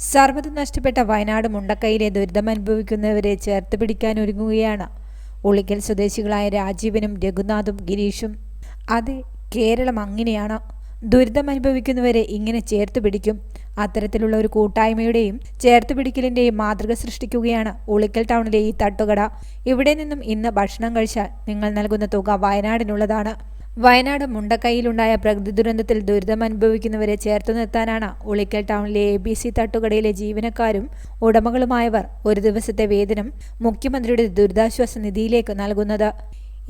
സർവതും നഷ്ടപ്പെട്ട വയനാട് മുണ്ടക്കൈയിലെ ദുരിതമനുഭവിക്കുന്നവരെ ചേർത്ത് പിടിക്കാൻ ഒരുങ്ങുകയാണ്. ഉളിക്കൽ സ്വദേശികളായ രാജീവനും രഘുനാഥും ഗിരീഷും. അതെ കേരളം അങ്ങനെയാണ്. ദുരിതം അനുഭവിക്കുന്നവരെ ഇങ്ങനെ ചേർത്ത് പിടിക്കും. അത്തരത്തിലുള്ള ഒരു കൂട്ടായ്മയുടെയും ചേർത്ത് പിടിക്കലിന്റെയും മാതൃക സൃഷ്ടിക്കുകയാണ് ഉളിക്കൽ ടൗണിലെ ഈ തട്ടുകട. ഇവിടെ നിന്നും ഇന്ന് ഭക്ഷണം കഴിച്ചാൽ നിങ്ങൾ നൽകുന്ന തുക വയനാടിനുള്ളതാണ്. വയനാട് മുണ്ടക്കൈയിലുണ്ടായ പ്രകൃതി ദുരന്തത്തിൽ ദുരിതമനുഭവിക്കുന്നവരെ ചേർത്ത് നിർത്താനാണ് ഉളിക്കൽ ടൗണിലെ എ ബി സി തട്ടുകടയിലെ ജീവനക്കാരും ഉടമകളുമായവർ ഒരു ദിവസത്തെ വേതനം മുഖ്യമന്ത്രിയുടെ ദുരിതാശ്വാസ നിധിയിലേക്ക് നൽകുന്നത്.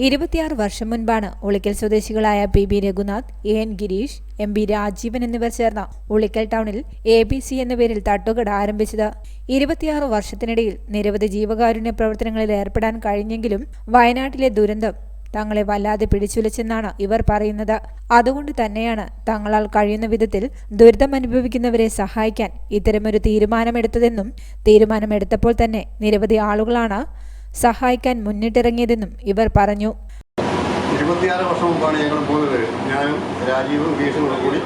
ഇരുപത്തിയാറ് വർഷം മുൻപാണ് ഉളിക്കൽ സ്വദേശികളായ P B Raghunath A N Gireesh M B Rajeevan എന്നിവർ ചേർന്ന ഉളിക്കൽ ടൗണിൽ എ ബി സി എന്ന പേരിൽ തട്ടുകട ആരംഭിച്ചത്. ഇരുപത്തിയാറ് വർഷത്തിനിടയിൽ നിരവധി ജീവകാരുണ്യ പ്രവർത്തനങ്ങളിൽ ഏർപ്പെടാൻ കഴിഞ്ഞെങ്കിലും വയനാട്ടിലെ ദുരന്തം തങ്ങളെ വല്ലാതെ പിടിച്ചുലച്ചെന്നാണ് ഇവർ പറയുന്നത്. അതുകൊണ്ട് തന്നെയാണ് തങ്ങളാൽ കഴിയുന്ന വിധത്തിൽ ദുരിതം അനുഭവിക്കുന്നവരെ സഹായിക്കാൻ ഇത്തരമൊരു തീരുമാനമെടുത്തതെന്നും തീരുമാനമെടുത്തപ്പോൾ തന്നെ നിരവധി ആളുകളാണ് സഹായിക്കാൻ മുന്നിട്ടിറങ്ങിയതെന്നും ഇവർ പറഞ്ഞു. ഇരുപത്തിയാറ് വർഷം മുമ്പാണ് ഞങ്ങൾ പേര് ഞാനും രാജീവും ഗീഷും കൂടി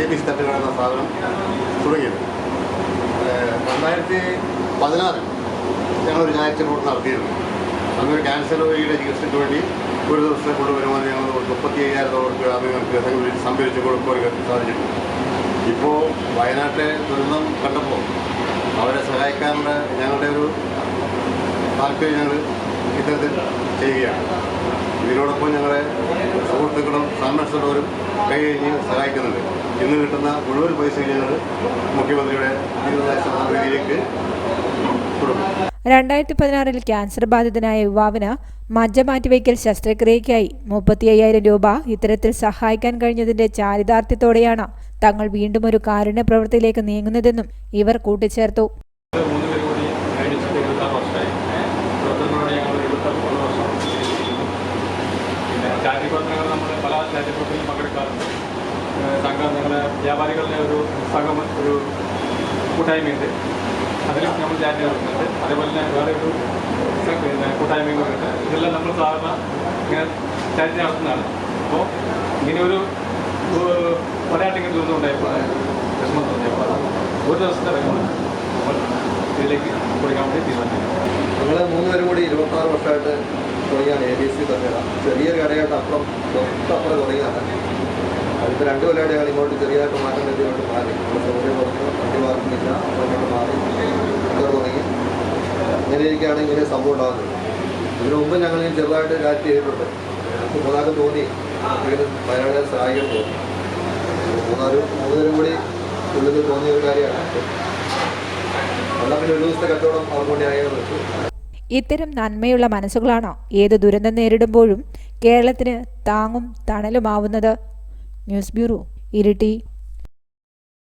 എ ബി സി തട്ടുകട എന്ന സ്ഥാപനം തുടങ്ങിയത് രണ്ടായിരത്തി പതിനാറിൽ ഞങ്ങളൊരു ഞായറാഴ്ച കൂടെ നടത്തിയിരുന്നു. ഒരു ക്യാൻസർ രോഗിയുടെ ചികിത്സയ്ക്ക് വേണ്ടി ഒരു ദിവസത്തെ കൊണ്ട് വരുമാനം ഞങ്ങൾ മുപ്പത്തി അയ്യായിരത്തോളം ആളുകൾക്ക് സംഘടിപ്പിച്ച് സംഭരിച്ച് കൊടുക്കുവാൻ സാധിച്ചിട്ടുണ്ട് ഇപ്പോൾ വയനാട്ടിലെ ദുരന്തം കണ്ടപ്പോൾ അവരെ സഹായിക്കാനുള്ള ഞങ്ങളുടെ ഒരു താല്പര്യം ഞങ്ങൾ ഇത്തരത്തിൽ ചെയ്യുകയാണ്. ഇതിനോടൊപ്പം ഞങ്ങളെ സുഹൃത്തുക്കളും സന്മനസ്സുള്ളവരും കൈ കഴിഞ്ഞ് സഹായിക്കുന്നുണ്ട്. ഇന്ന് കിട്ടുന്ന മുഴുവൻ പൈസയും ഞങ്ങൾ മുഖ്യമന്ത്രിയുടെ ദുരിതാശ്വാസ നിധിയിലേക്ക് കൊടുക്കും. രണ്ടായിരത്തി പതിനാറിൽ ക്യാൻസർ ബാധിതനായ യുവാവിന് മജ്ജ മാറ്റിവയ്ക്കൽ ശസ്ത്രക്രിയയ്ക്കായി മുപ്പത്തി അയ്യായിരം രൂപ ഇത്തരത്തിൽ സഹായിക്കാൻ കഴിഞ്ഞതിന്റെ ചാരിതാർത്ഥ്യത്തോടെയാണ് തങ്ങൾ വീണ്ടും ഒരു കാരുണ്യ പ്രവൃത്തിയിലേക്ക് നീങ്ങുന്നതെന്നും ഇവർ കൂട്ടിച്ചേർത്തു. സംഘം നിങ്ങളെ വ്യാപാരികളുടെ ഒരു സംഘം ഒരു കൂട്ടായ്മയുണ്ട്. അതിൽ നമ്മൾ ജാതി നടത്തുന്നുണ്ട് അതേപോലെ തന്നെ വേറെ ഒരു പിന്നെ കൂട്ടായ്മയും കൂടെ ഇതെല്ലാം നമ്മൾ സാധാരണ ഇങ്ങനെ ചാരിറ്റി നടത്തുന്നതാണ്. അപ്പോൾ ഇങ്ങനെ ഒരു ഒരാട്ടിങ്ങനെ ദുരിതം ഉണ്ടായപ്പോൾ വിഷമം തോന്നിയപ്പോൾ ഒരു ദിവസത്തെ വിഷമം നമ്മൾ ഇതിലേക്ക് കൊടുക്കാൻ വേണ്ടി തീരുമാനിക്കുന്നു ഞങ്ങൾ മൂന്നുപേരും കൂടി ഇരുപത്താറ് വർഷമായിട്ട് തുടങ്ങിയാണ് എ ബി സി തട്ടുകട ചെറിയൊരു കടയായിട്ട് അപ്പുറം തൊട്ടപ്പുറം തുടങ്ങിയാണ് അതിപ്പോൾ രണ്ട് കൊല്ലമായിട്ട് ഇങ്ങോട്ട് ചെറിയതായിട്ട് മാറ്റം വരുത്തിയോട്ട് മാറി. ഇങ്ങനെ ഇരിക്കുകയാണ് ഇങ്ങനെ സംഭവം ഉണ്ടാകുന്നത്. ഇതിനു മുമ്പ് ഞങ്ങൾ ചെറുതായിട്ട് കാറ്റ് ചെയ്തിട്ടുണ്ട്. ഞങ്ങൾക്ക് മൂന്നാൾക്ക് തോന്നി. ഇങ്ങനെ വയനാട് സഹായിക്കാൻ തോന്നി. മൂന്നാലും മൂന്നുപേരും കൂടി ഉള്ളിൽ തോന്നിയ ഒരു കാര്യമാണ്. എന്നാൽ പിന്നെ ഒരു ദിവസത്തെ കച്ചവടം അവർക്ക് വേണ്ടി ആയാലും നിൽക്കും ഇത്തരം നന്മയുള്ള മനസ്സുകളാണോ ഏത് ദുരന്തം നേരിടുമ്പോഴും കേരളത്തിന് താങ്ങും തണലുമാവുന്നത്? News bureau Iritty